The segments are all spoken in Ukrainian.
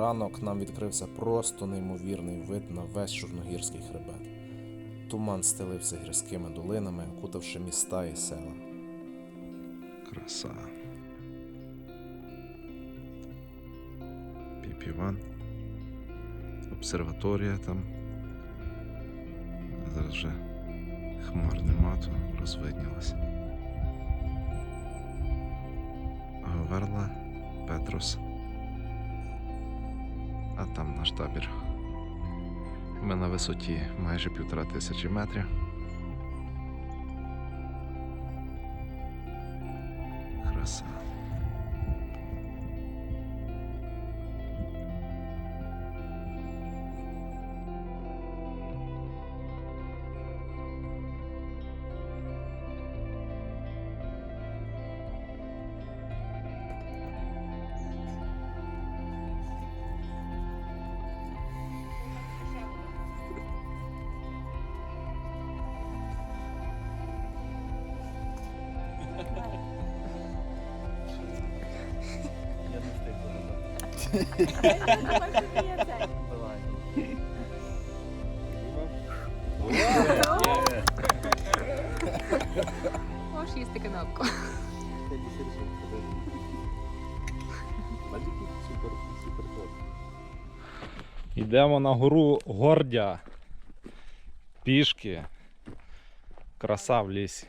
ранок нам відкрився просто неймовірний вид на весь чорногірський хребет. Туман стелився гірськими долинами, окутавши міста і села. Краса. Піпіван. Обсерваторія там. Зараз вже хмар нема, то розвиднілося. Говерла, Петрос. А там наш табір. Ми на висоті майже півтора тисячі метрів. Можеш їсти канапку. Йдемо на гору Гордя. Пішки. Краса в лісі.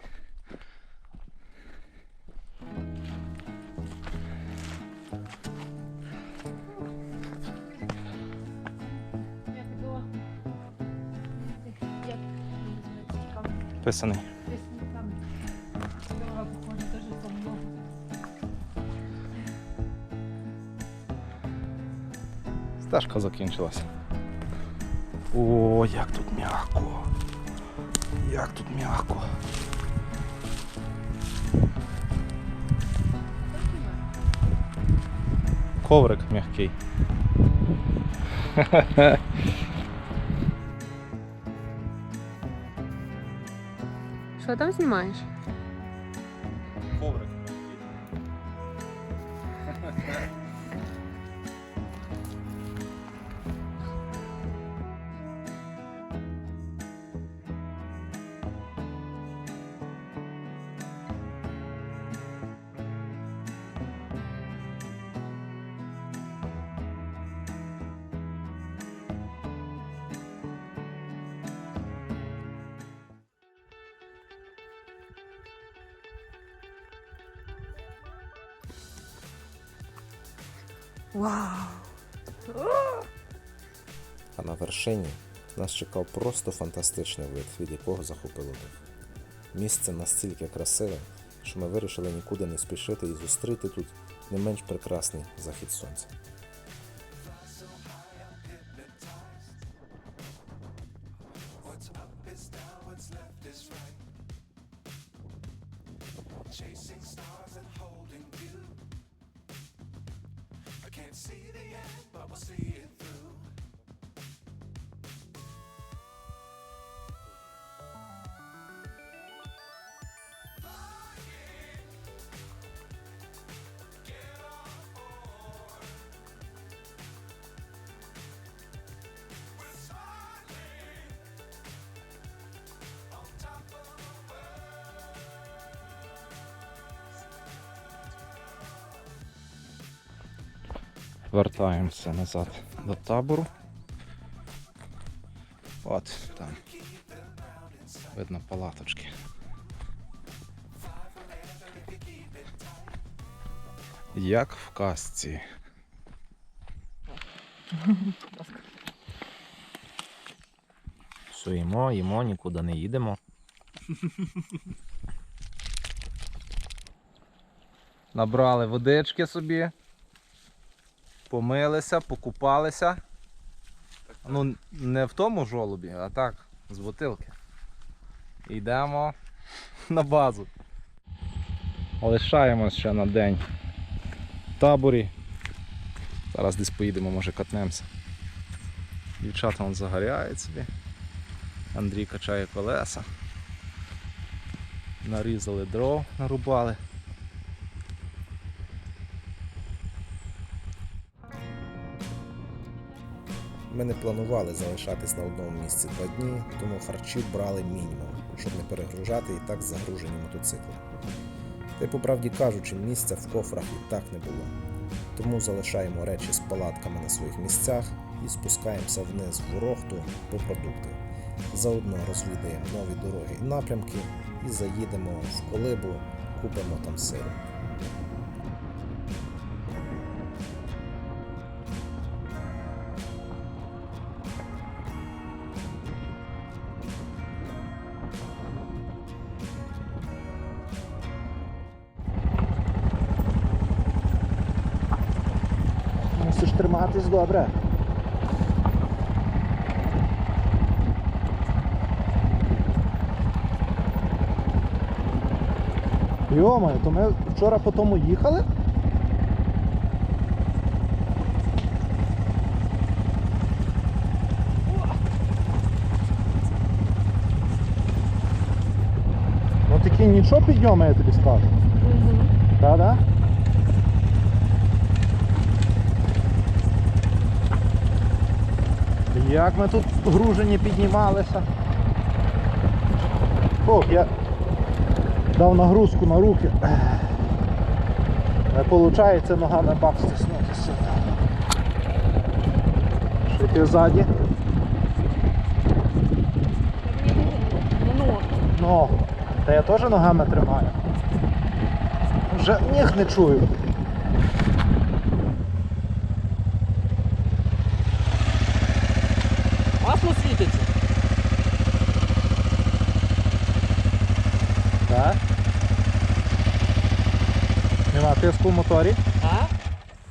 Називається? Писаний. Лісниками. Дорога походу теж там много. Стежка закінчилася. О, як тут м'яко. Як тут м'яко. Коврик м'який. Що там знімаєш? Коврик Вау! А на вершині нас чекав просто фантастичний вид, від якого захопило дух. Місце настільки красиве, що ми вирішили нікуди не спішити і зустріти тут не менш прекрасний захід сонця. Вертаємося назад до табору. От там. Видно палаточки. Як в казці. Все їмо, їмо, нікуди не їдемо. Набрали водички собі. Помилися, покупалися. Ну, не в тому жолобі, а так, з бутилки. Йдемо на базу. Лишаємось ще на день в таборі. Зараз десь поїдемо, може катнемося. Дівчата вон загоряють собі. Андрій качає колеса. Нарізали дров, нарубали. Ми не планували залишатись на одному місці два дні, тому харчів брали мінімум, щоб не перегружати і так загружені мотоцикли. Та й по правді кажучи, місця в кофрах і так не було. Тому залишаємо речі з палатками на своїх місцях і спускаємося вниз в Ворохту по продукти. Заодно розвідаємо нові дороги і напрямки і заїдемо в колибу, купимо там сиру. Вчора по тому їхали? Ну такі нічого підйоми, я тобі скажу. Так-да? Як ми тут гружені піднімалися. Ох, я дав нагрузку на руки. Не виходить ногами бак стиснутися. Шити ти ззаді? Ну, Ну, та я теж ногами тримаю. Вже ніг не чую. Масло світиться. Так. В моторі. А?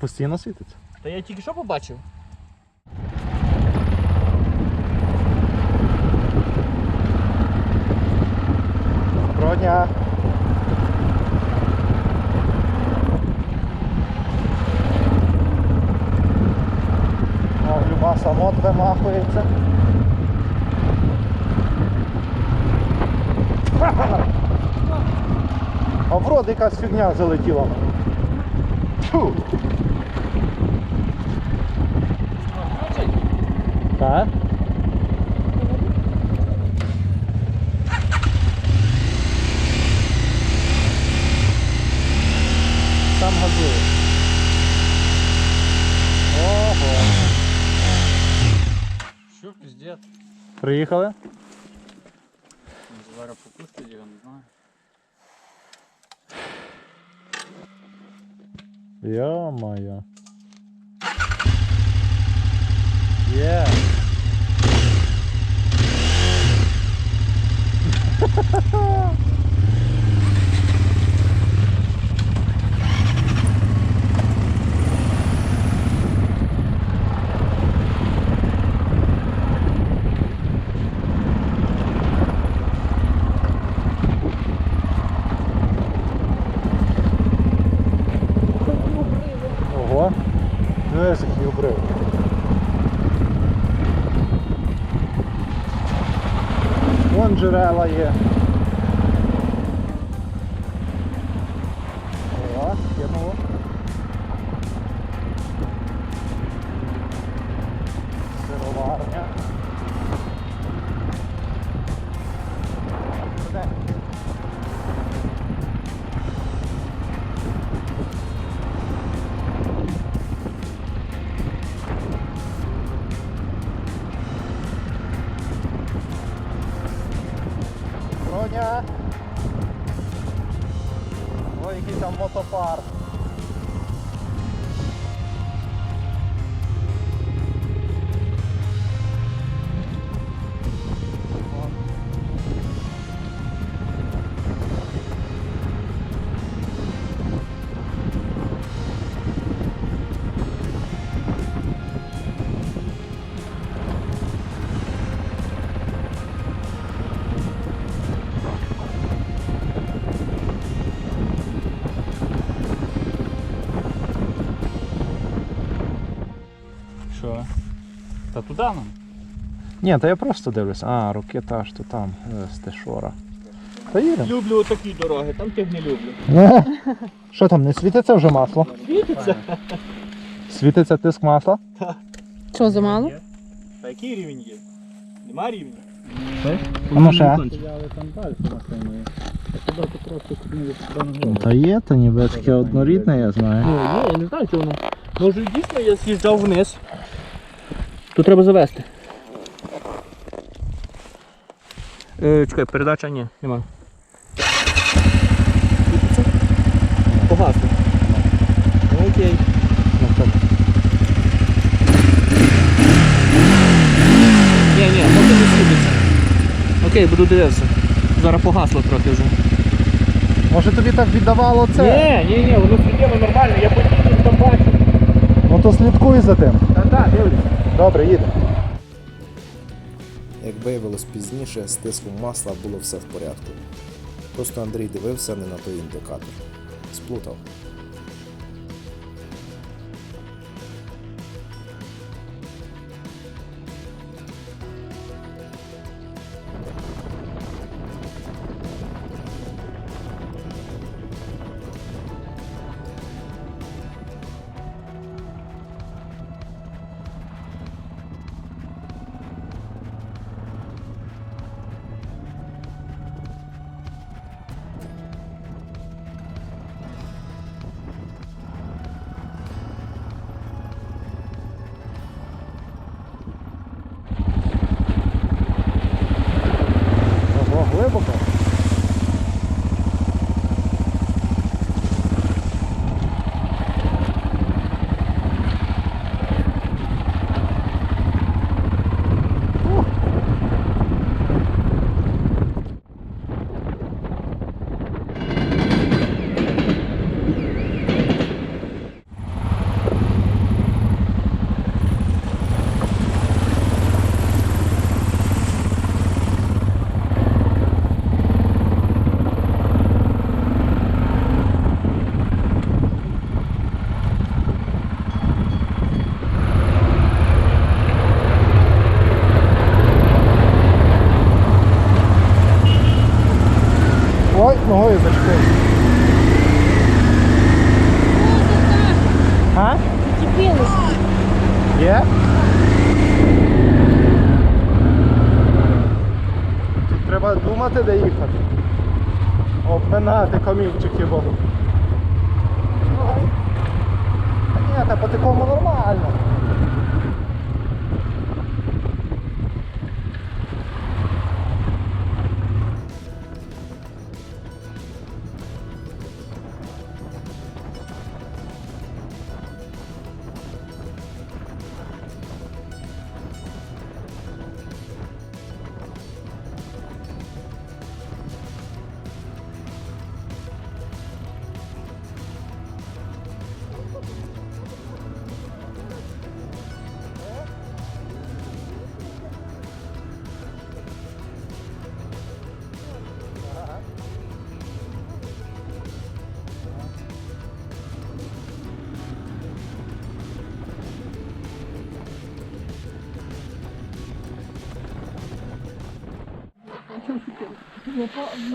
Постійно світиться. Та я тільки що побачив. Доброго дня. О, Люба самот вимахується. А в рот якась фігня залетіла. Фу. Так? Сам газує. Ого. Що піздець? Приїхали? Йо-моє. Є. Ого. туди нам. Ні, та я просто дивлюсь. А, ракета аж то там, е, стешора. Та їдемо. Люблю такі дороги, там тих не люблю. Що там, не світиться вже масло? Світиться. Світиться тиск масла? Що, замало? А який рівень є? Нема рівня? А ну ще? Машиною. А голову. Та є, та ніби таке однорідне, я знаю. Ну, є, я не знаю, чи воно. Може дійсно я з'їжджав вниз. Тут треба завести. Е, чекай, передача ні, нема. Погасно. Окей. Ні, ні, поки не світиться. Окей, буду дивитися. Зараз погасло трохи вже. Може тобі так віддавало це? Ні, ні, ні, воно світило нормально, я потім там бачу. Ну то слідкуй за тим. Та-та, дивлюся. Добре, їде. Як виявилось пізніше, з тиском масла було все в порядку. Просто Андрій дивився не на той індикатор. Сплутав. Ой, ногою зачепив. А? Зачепилась. Є? Треба думати, де їхати. Обминати камінчики бо. Ні, та по такому нормально.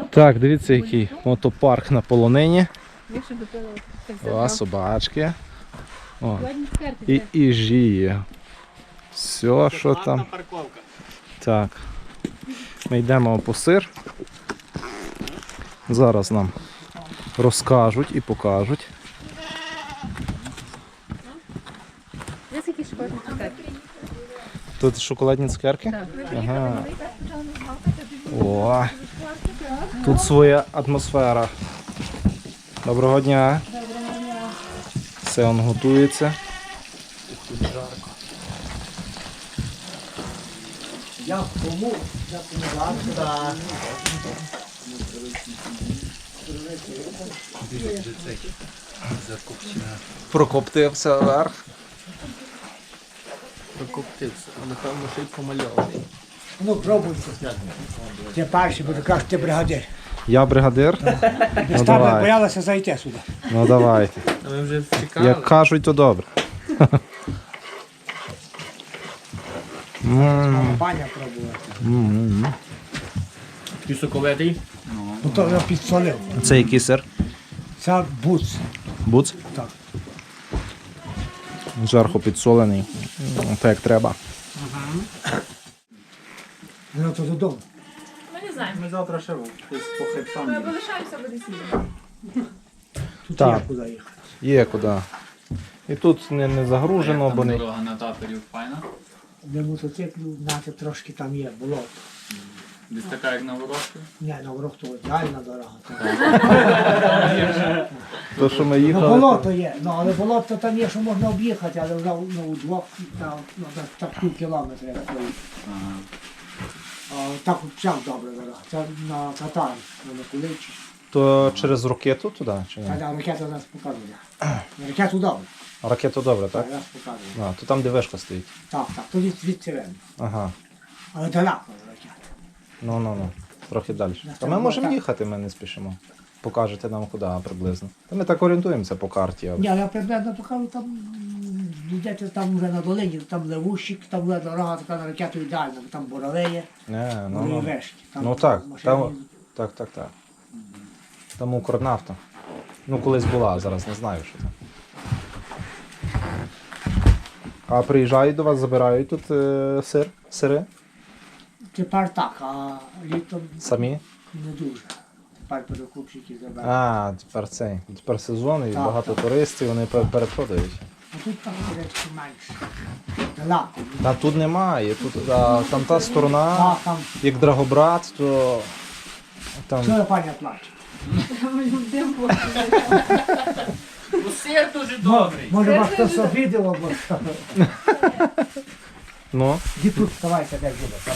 Так, дивіться, який мотопарк на полонині. О, собачки. О, і, і жіє. Все, що там. Так. Ми йдемо по сир. Зараз нам розкажуть і покажуть. Тут шоколадні цукерки? Так. Ага. О, тут своя атмосфера. Доброго дня. Все он готується. Тут жарко. Я кому? Я кому жарко. Прокоптився вверх. Прокоптився, напевно, ще й помальований. Ну, пробуйте. Ти перший, бо ти кажеш, ти бригадир. Я бригадир. Без Ну, тебе давай. боялася зайти сюди. Ну давайте. А ми вже чекали. Як кажуть, то добре. М, Паня пробувала. м. Ну то я підсолив. Це який сир? Це буц. Буц? Так. Жарко підсолений. М, Так як треба. Ну то додому. Ми не знаємо. Ми завтра ще десь по хребтам. Ми залишаємося буде сідати. Тут Так. є куди їхати. Є куди. І тут не, не загружено, бо не. Дорога на таторів файна. Для мотоциклів знати трошки там є болото. Десь така, як на ворожку. Ні, на ворог то ідеальна дорога. То, що ми Ну, їхали. болото є, ну але болото там є, що можна об'їхати, але вже ну, удвох там, ну, так, так пів кілометра як. Ага. Так взагалі добра дорога. Це на Татарі, на Миколичі. То через ракету туди? Чи ні? А да, ракета нас показує. Ракету добре, Ракету добре, так? так, нас показує. А, то там де вишка стоїть. Так, так, тоді звідси видно. Ага. Але далеко ракета. Ну ну ну. Трохи далі. Та ми можемо їхати, ми не спішимо. Покажете нам куди приблизно. Та ми так орієнтуємося по карті. Ні, я приблизно покажу, там йдете там вже на долині, там левущик, там буде дорога така на ракету ідеальна, бо там буровеє, Не, ну, ну, ну. вешки. Там Ну так, там, так, так, так. Там Укрнафта. Ну, колись була, а зараз не знаю, що там. А приїжджають до вас, забирають тут е, сир, сири Тепер так, а літом самі. не дуже. Тепер перекупщики забирають. А, тепер цей. Тепер сезон і Так, багато так. туристів, вони пер- перепродають. А тут там речі менше. Далеко. Та тут немає. Тут, а, там та сторона, А, там як Драгобрат, то там. все паня плаче. Ми. Сир дуже добрий. Може вас хтось обідав, або що. Ну, Ді тут вставайте, де буде. Там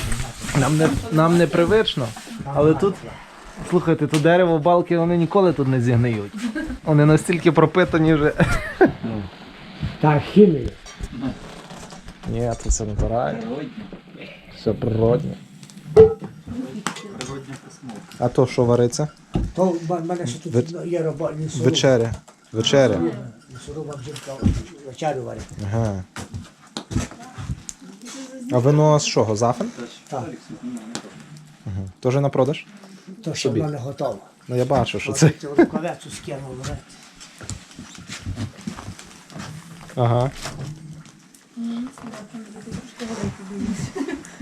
немає. нам не, нам не привично. Але тут, слухайте, то дерево, балки, вони ніколи тут не зігниють. Вони настільки пропитані вже. Так, хімія. Ні, це все натурально. Все природне. А то що вариться? То в мене ще тут є робота. Вечеря. Вечеря. Лісоруба жінка вечерю варить. Ага. А вино з чого? Зафен? Так. Угу. Тоже на продаж? То ще в мене готово. Ну я бачу, що це. Цю рукавицю Ага. Трошки великий дивись.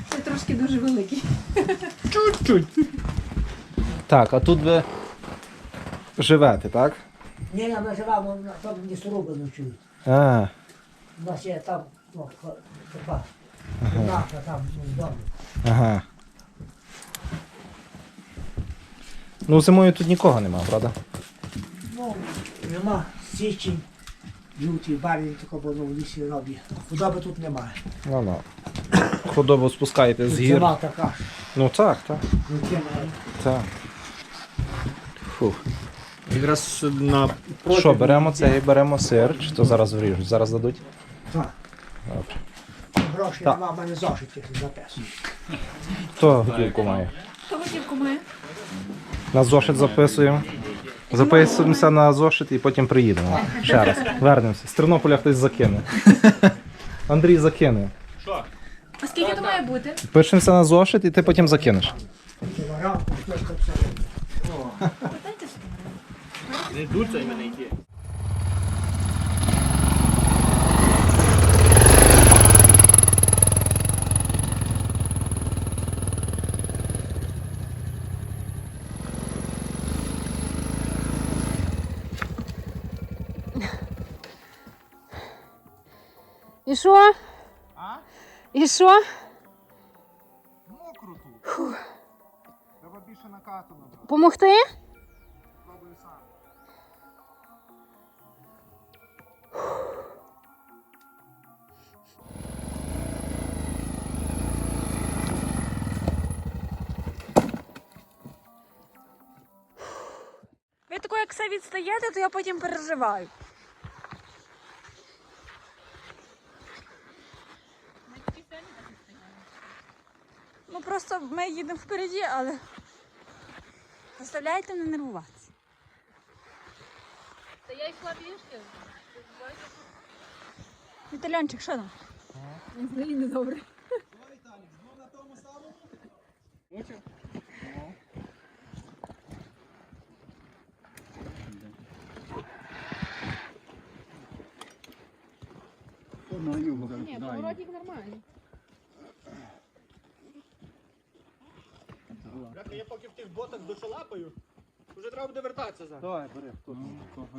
Це трошки дуже великий. Чуть-чуть. Так, а тут ви живете, так? Ні, ні, ми живемо, на там лісоруби ночують. А, У нас є там, ну, така, кімната там, ну, вдома. ага. Ну, зимою тут нікого нема, правда? Ну, нема січень, лютий, барвінь, тако було в лісі робі. Худоби тут немає. Ну, ну. Худобу спускаєте з Тут гір. зима така, Ну так, так. ну, немає. так. Фух. Якраз на Що, беремо це і беремо сир, чи то зараз вріжуть? Зараз дадуть? Так, Добре. грошей Так. нема, в мене зошитів записую. Хто готівку має? Хто готівку має? На зошит записуємо. Записуємося на зошит і потім приїдемо. Ще раз. Вернемося. З Тернополя хтось закине. Андрій закине. Що? А скільки то має бути? Пишемося на зошит і ти потім закинеш. Не дуться мене йти. І що? І що? Мокро тут. Треба більше накату набрати. Помогти? Пробую сам. Ви тако, як все відстаєте, то я потім переживаю. Просто ми їдемо впереді, але заставляйте не нервуватися. Та я йшла пішки. Віталянчик, що там? Взагалі не добре. Ні, поворотник нормальний. Бляха, я поки в тих ботах дошолапаю, вже треба буде вертатися зараз. Давай, бери.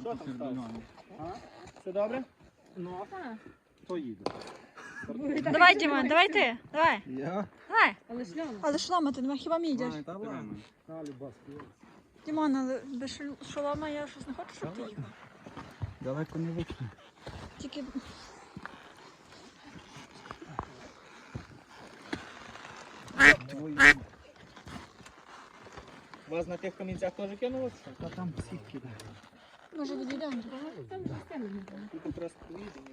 Що там сталося? Все добре? Ну, хто їде? Давай, Дімон, давай ти. Давай. Я? Давай. Але шльом. Але шолома ти нема, хіба мій йдеш? та ладно. Дімон, але без шол- шолома я щось не хочу, щоб ти їхав. Далеко не вийшло. Тільки Вас на тих камінцях теж кинуло? Та там всіх кидає. може відійдемо. Там же стіни не було. Тут якраз поїдемо.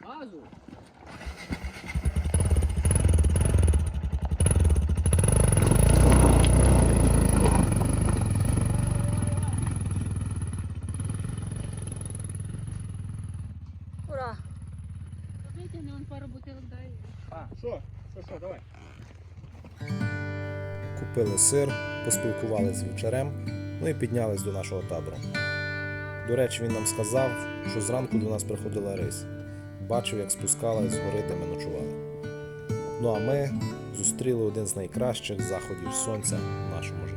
Газу! Ура! Витягни он пару бутилок дай. А, що? Що, що, давай. Купили сир, поспілкувалися з вівчарем, ну і піднялись до нашого табору. До речі, він нам сказав, що зранку до нас приходила рись. Бачив, як спускалась з гори, де ми ночували. Ну а ми зустріли один з найкращих заходів сонця в нашому житті.